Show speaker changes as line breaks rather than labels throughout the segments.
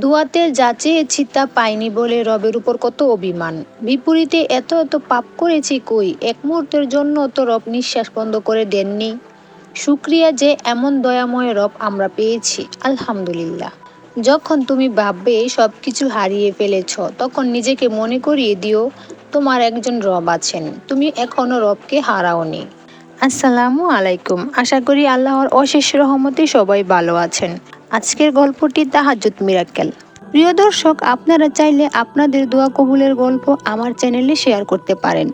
দুয়াতে যা চেয়েছি তা পাইনি বলে রবের উপর কত অভিমান। বিপরীতে এত এত পাপ করেছি কই? এক মুহূর্তের জন্য তো রব নিঃশ্বাস বন্ধ করে দেননি। শুক্রিয়া যে এমন দয়াময় রব আমরা পেয়েছি, আলহামদুলিল্লাহ। যখন তুমি ভাববে সব কিছু হারিয়ে ফেলেছ, তখন নিজেকে মনে করিয়ে দিও, তোমার একজন রব আছেন। তুমি এখনও রবকে হারাওনি। আসসালামু আলাইকুম। আশা করি আল্লাহর অশেষ রহমতে সবাই ভালো আছেন। আজকের গল্পটি তাহাজুদ মিরাক্কেল। প্রিয় দর্শক, আপনারা চাইলে আপনাদের দোয়া কবুলের গল্প আমার চ্যানেলে শেয়ার করতে পারেন,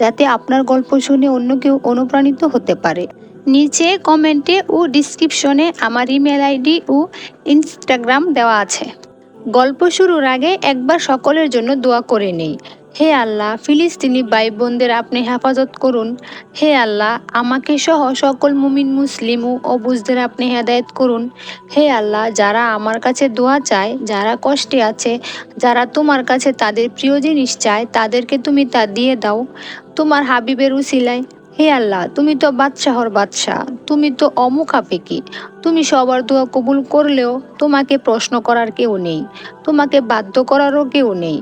যাতে আপনার গল্প শুনে অন্য কেউ অনুপ্রাণিত হতে পারে। নিচে কমেন্টে ও ডিসক্রিপশনে আমার ইমেল আইডি ও ইনস্টাগ্রাম দেওয়া আছে। গল্প শুরুর আগে একবার সকলের জন্য দোয়া করে নেই। হে আল্লাহ, ফিলিস্তিনি ভাই বোনদের আপনি হেফাজত করুন। হে আল্লাহ, আমাকে সহ সকল মুমিন, মুসলিম ও অবুজদের আপনি হেদায়ত করুন। হে আল্লাহ, যারা আমার কাছে দোয়া চায়, যারা কষ্টে আছে, যারা তোমার কাছে তাদের প্রিয় জিনিস চায়, তাদেরকে তুমি তা দিয়ে দাও তোমার হাবিবের উসিলায়। হে আল্লাহ, তুমি তো বাদশাহর বাদশাহ, তুমি তো অমুখাপেকি তুমি সবার দোয়া কবুল করলেও তোমাকে প্রশ্ন করার কেউ নেই, তোমাকে বাধ্য করারও কেউ নেই।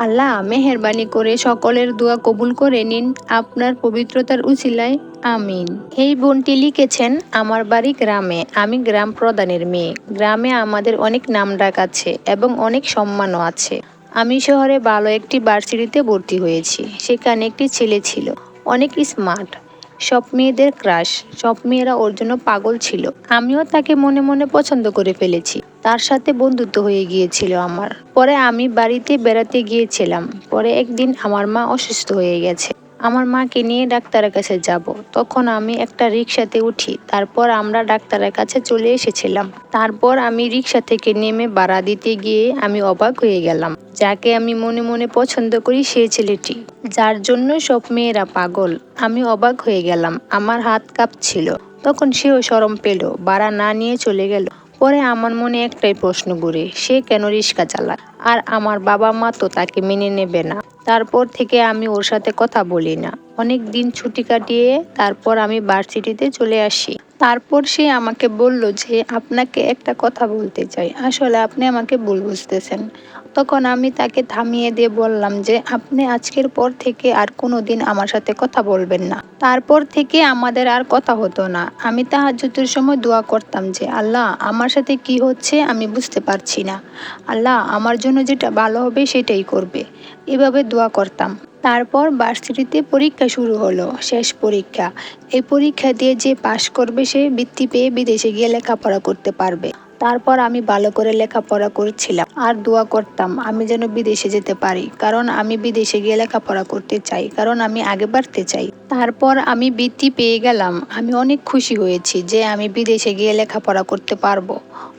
আল্লাহ মেহরবানি করে সকলের দোয়া কবুল করে নিন, আপনার পবিত্রতার উচিলায়, আমিন। এই বোনটি লিখেছেন, আমার বাড়ি গ্রামে, আমি গ্রাম প্রধানের মেয়ে। গ্রামে আমাদের অনেক নাম ডাক আছে এবং অনেক সম্মানও আছে। আমি শহরে ভালো একটি ভার্সিটিতে ভর্তি হয়েছি, সেখানে একটি ছেলে ছিল। অনেক স্মার্ট। সব মেয়েদের ক্রাশ, সব মেয়েরা ওর জন্য পাগল ছিল। আমিও তাকে মনে মনে পছন্দ করে ফেলেছি। তার সাথে বন্ধুত্ব হয়ে গিয়েছিল আমার। পরে আমি বাড়িতে বেড়াতে গিয়েছিলাম। পরে একদিন আমার মা অসুস্থ হয়ে গেছে। আমার মাকে নিয়ে ডাক্তারের কাছে যাব। তখন আমি একটা রিক্সাতে উঠি। তারপর আমরা ডাক্তারের কাছে চলে এসেছিলাম। তারপর আমি রিক্সা থেকে নেমে ভাড়া দিতে গিয়ে আমি অবাক হয়ে গেলাম। যাকে আমি মনে মনে পছন্দ করি সেই ছেলেটি। যার জন্য সব মেয়েরা পাগল। আমি অবাক হয়ে গেলাম। আমার হাত কাঁপছিল। তখন সেও সরম পেল। ভাড়া না নিয়ে চলে গেল। পরে আমার মনে একটাই প্রশ্ন ঘুরে, সে কেন রিস্কা চালায়? আর আমার বাবা মা তো তাকে মেনে নেবে না। তারপর থেকে আমি ওর সাথে কথা বলি না। অনেক দিন ছুটি কাটিয়ে তারপর আমি ভার্সিটিতে চলে আসি। তারপর সে আমাকে বলল যে, আপনাকে একটা কথা বলতে চাই। আসলে আপনি আমাকে ভুল বুঝতেছেন। তখন আমি তাকে থামিয়ে দিয়ে বললাম যে, আপনি আজকের পর থেকে আর কোনো দিন আমার সাথে কথা বলবেন না। তারপর থেকে আমাদের আর কথা হতো না। আমি তাহাজ্জুদের সময় দোয়া করতাম যে, আল্লাহ, আমার সাথে কি হচ্ছে আমি বুঝতে পারছি না। আল্লাহ, আমার জন্য যেটা ভালো হবে সেটাই করবে। এভাবে দোয়া করতাম। তারপর ভার্সিটিতে পরীক্ষা শুরু হলো, শেষ পরীক্ষা। এই পরীক্ষা দিয়ে যে পাশ করবে সে বৃত্তি পেয়ে বিদেশে গিয়ে লেখাপড়া করতে পারবে। তারপর আমি ভালো করে লেখাপড়া করছিলাম। আর দোয়া করতাম, আমি যেন বিদেশে যেতে পারি। কারণ আমি বিদেশে গিয়ে লেখাপড়া করতে চাই, কারণ আমি আগে বাড়তে চাই। তারপর আমি বৃত্তি পেয়ে গেলাম। আমি অনেক খুশি হয়েছি যে আমি বিদেশে গিয়ে লেখাপড়া করতে পারব।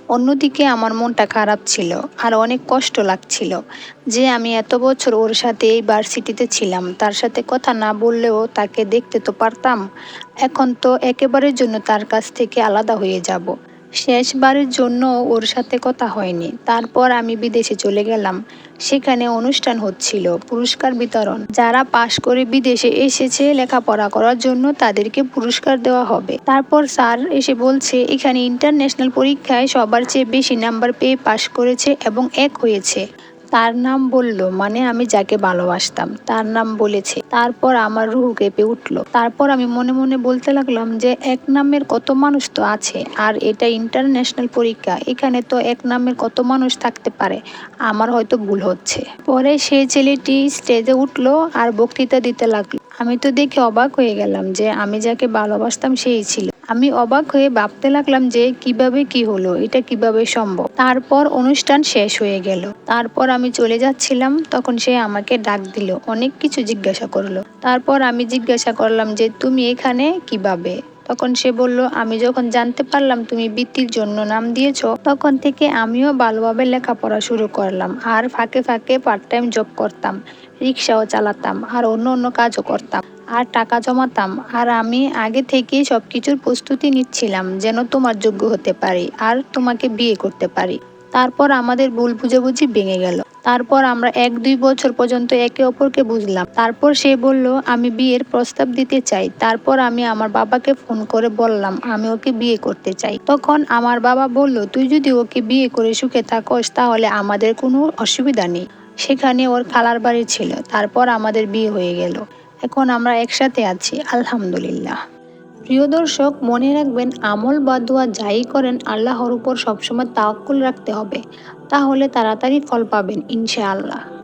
অন্যদিকে আমার মনটা খারাপ ছিল, আর অনেক কষ্ট লাগছিল যে আমি এত বছর ওর সাথে এই ভার্সিটিতে ছিলাম। তার সাথে কথা না বললেও তাকে দেখতে তো পারতাম। এখন তো একেবারের জন্য তার কাছ থেকে আলাদা হয়ে যাব। শেষবারের জন্য ওর সাথে কথা হয়নি। তারপর আমি বিদেশে চলে গেলাম। সেখানে অনুষ্ঠান হচ্ছিল, পুরস্কার বিতরণ। যারা পাশ করে বিদেশে এসেছে লেখাপড়া করার জন্য তাদেরকে পুরস্কার দেওয়া হবে। তারপর স্যার এসে বলছে, এখানে ইন্টারন্যাশনাল পরীক্ষায় সবার চেয়ে বেশি নাম্বার পেয়ে পাশ করেছে এবং এক হয়েছে। তার নাম বলল মানে আমি যাকে ভালোবাসতাম, তার নাম বলেছে। তারপর আমার রুহ কেঁপে উঠল। তারপর আমি মনে মনে বলতে লাগলাম যে, এক নামের কত মানুষ তো আছে, আর এটা ইন্টারন্যাশনাল পরীক্ষা, এখানে তো এক নামের কত মানুষ থাকতে পারে। আমার হয়তো ভুল হচ্ছে। পরে সেই ছেলেটি স্টেজে উঠল আর বক্তৃতা দিতে লাগল। আমি তো দেখে অবাক হয়ে গেলাম যে, আমি যাকে ভালোবাসতাম, সেই ছিল। আমি অবাক হয়ে ভাবতে লাগলাম যে কীভাবে কি হলো, এটা কীভাবে সম্ভব? তারপর অনুষ্ঠান শেষ হয়ে গেল। তারপর আমি চলে যাচ্ছিলাম, তখন সে আমাকে ডাক দিল, অনেক কিছু জিজ্ঞাসা করল। তারপর আমি জিজ্ঞাসা করলাম যে, তুমি এখানে কীভাবে? তখন সে বলল, আমি যখন জানতে পারলাম তুমি বৃত্তির জন্য নাম দিয়েছ, তখন থেকে আমিও ভালোভাবে লেখাপড়া শুরু করলাম, আর ফাঁকে ফাঁকে পার্ট টাইম জব করতাম, রিক্সাও চালাতাম, আর অন্য অন্য কাজও করতাম। আর টাকা জমাতাম। আর আমি আগে থেকেই সব কিছুর প্রস্তুতি নিচ্ছিলাম যেন তোমার যোগ্য হতে পারি আর তোমাকে বিয়ে করতে পারি। তারপর আমাদের ভুল বুঝাবুঝি ভেঙে গেল। তারপর আমরা এক দুই বছর পর্যন্ত একে অপরকে বুঝলাম। তারপর সে বলল, আমি বিয়ের প্রস্তাব দিতে চাই। তারপর আমি আমার বাবাকে ফোন করে বললাম, আমি ওকে বিয়ে করতে চাই। তখন আমার বাবা বলল, তুই যদি ওকে বিয়ে করে সুখে থাকস, তাহলে আমাদের কোনো অসুবিধা নেই। সেখানে ওর খালার বাড়ি ছিল। তারপর আমাদের বিয়ে হয়ে গেল। এখন আমরা একসাথে আছি, আলহামদুলিল্লাহ। প্রিয় দর্শক, মনে রাখবেন, আমল বা দোয়া যাই করেন, আল্লাহর উপর সবসময় তাওয়াক্কুল রাখতে হবে। তাহলে তাড়াতাড়ি ফল পাবেন, ইনশাআল্লাহ।